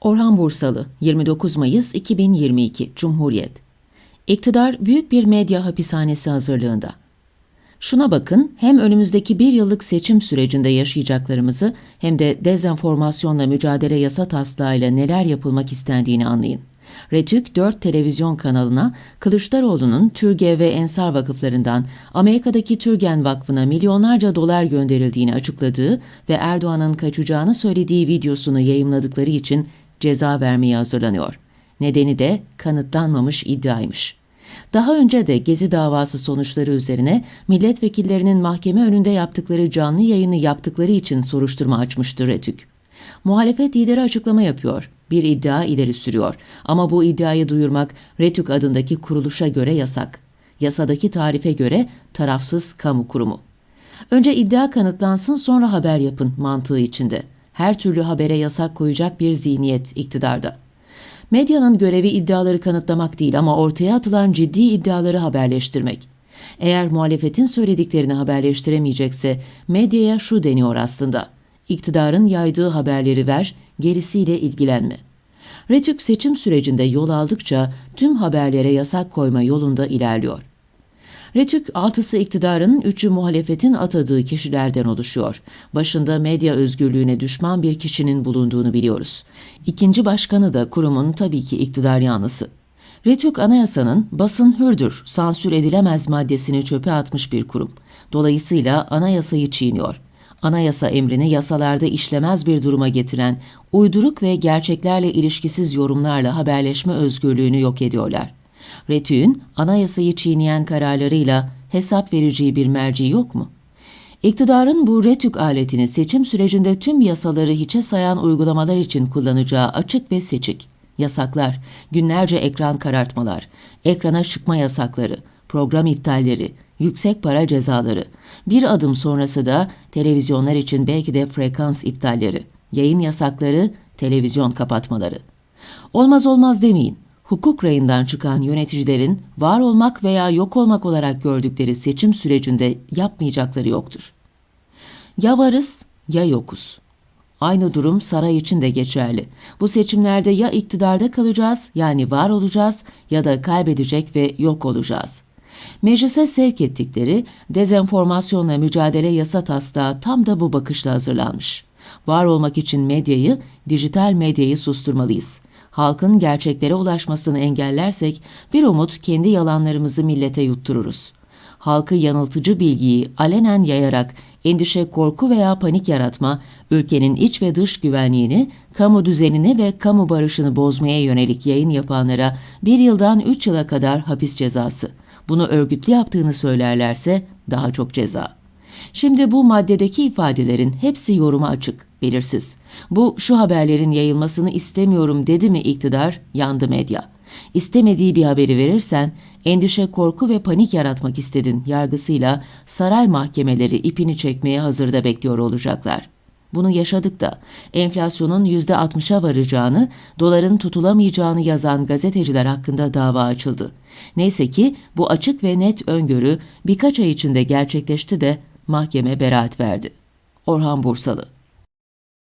Orhan Bursalı, 29 Mayıs 2022, Cumhuriyet. İktidar büyük bir medya hapishanesi hazırlığında. Şuna bakın, hem önümüzdeki bir yıllık seçim sürecinde yaşayacaklarımızı hem de dezenformasyonla mücadele yasa taslağıyla neler yapılmak istendiğini anlayın. Retük 4 televizyon kanalına Kılıçdaroğlu'nun Türge ve Ensar vakıflarından Amerika'daki Türgen Vakfı'na milyonlarca dolar gönderildiğini açıkladığı ve Erdoğan'ın kaçacağını söylediği videosunu yayımladıkları için ceza vermeye hazırlanıyor. Nedeni de kanıtlanmamış iddiaymış. Daha önce de Gezi davası sonuçları üzerine milletvekillerinin mahkeme önünde yaptıkları canlı yayını yaptıkları için soruşturma açmıştır Retük. Muhalefet lideri açıklama yapıyor, bir iddia ileri sürüyor ama bu iddiayı duyurmak Retük adındaki kuruluşa göre yasak. Yasadaki tarife göre tarafsız kamu kurumu. Önce iddia kanıtlansın sonra haber yapın mantığı içinde. Her türlü habere yasak koyacak bir zihniyet iktidarda. Medyanın görevi iddiaları kanıtlamak değil ama ortaya atılan ciddi iddiaları haberleştirmek. Eğer muhalefetin söylediklerini haberleştiremeyecekse medyaya şu deniyor aslında. İktidarın yaydığı haberleri ver, gerisiyle ilgilenme. Retük seçim sürecinde yol aldıkça tüm haberlere yasak koyma yolunda ilerliyor. Retük altısı iktidarın, üçü muhalefetin atadığı kişilerden oluşuyor. Başında medya özgürlüğüne düşman bir kişinin bulunduğunu biliyoruz. İkinci başkanı da kurumun tabii ki iktidar yanlısı. Retük anayasanın basın hürdür, sansür edilemez maddesini çöpe atmış bir kurum. Dolayısıyla anayasayı çiğniyor. Anayasa emrini yasalarda işlemez bir duruma getiren, uyduruk ve gerçeklerle ilişkisiz yorumlarla haberleşme özgürlüğünü yok ediyorlar. Retü'nün anayasayı çiğneyen kararlarıyla hesap vereceği bir merci yok mu? İktidarın bu retük aletini seçim sürecinde tüm yasaları hiçe sayan uygulamalar için kullanacağı açık ve seçik. Yasaklar, günlerce ekran karartmalar, ekrana çıkma yasakları, program iptalleri, yüksek para cezaları. Bir adım sonrası da televizyonlar için belki de frekans iptalleri, yayın yasakları, televizyon kapatmaları. Olmaz olmaz demeyin hukuk rayından çıkan yöneticilerin var olmak veya yok olmak olarak gördükleri seçim sürecinde yapmayacakları yoktur. Ya varız ya yokuz. Aynı durum saray için de geçerli. Bu seçimlerde ya iktidarda kalacağız yani var olacağız ya da kaybedecek ve yok olacağız. Meclise sevk ettikleri dezenformasyonla mücadele yasa taslağı tam da bu bakışla hazırlanmış. Var olmak için medyayı, dijital medyayı susturmalıyız halkın gerçeklere ulaşmasını engellersek bir umut kendi yalanlarımızı millete yuttururuz. Halkı yanıltıcı bilgiyi alenen yayarak endişe, korku veya panik yaratma, ülkenin iç ve dış güvenliğini, kamu düzenini ve kamu barışını bozmaya yönelik yayın yapanlara bir yıldan üç yıla kadar hapis cezası. Bunu örgütlü yaptığını söylerlerse daha çok ceza. Şimdi bu maddedeki ifadelerin hepsi yoruma açık, belirsiz. Bu şu haberlerin yayılmasını istemiyorum dedi mi iktidar, yandı medya. İstemediği bir haberi verirsen endişe, korku ve panik yaratmak istedin yargısıyla saray mahkemeleri ipini çekmeye hazırda bekliyor olacaklar. Bunu yaşadık da enflasyonun %60'a varacağını, doların tutulamayacağını yazan gazeteciler hakkında dava açıldı. Neyse ki bu açık ve net öngörü birkaç ay içinde gerçekleşti de mahkeme beraat verdi. Orhan Bursalı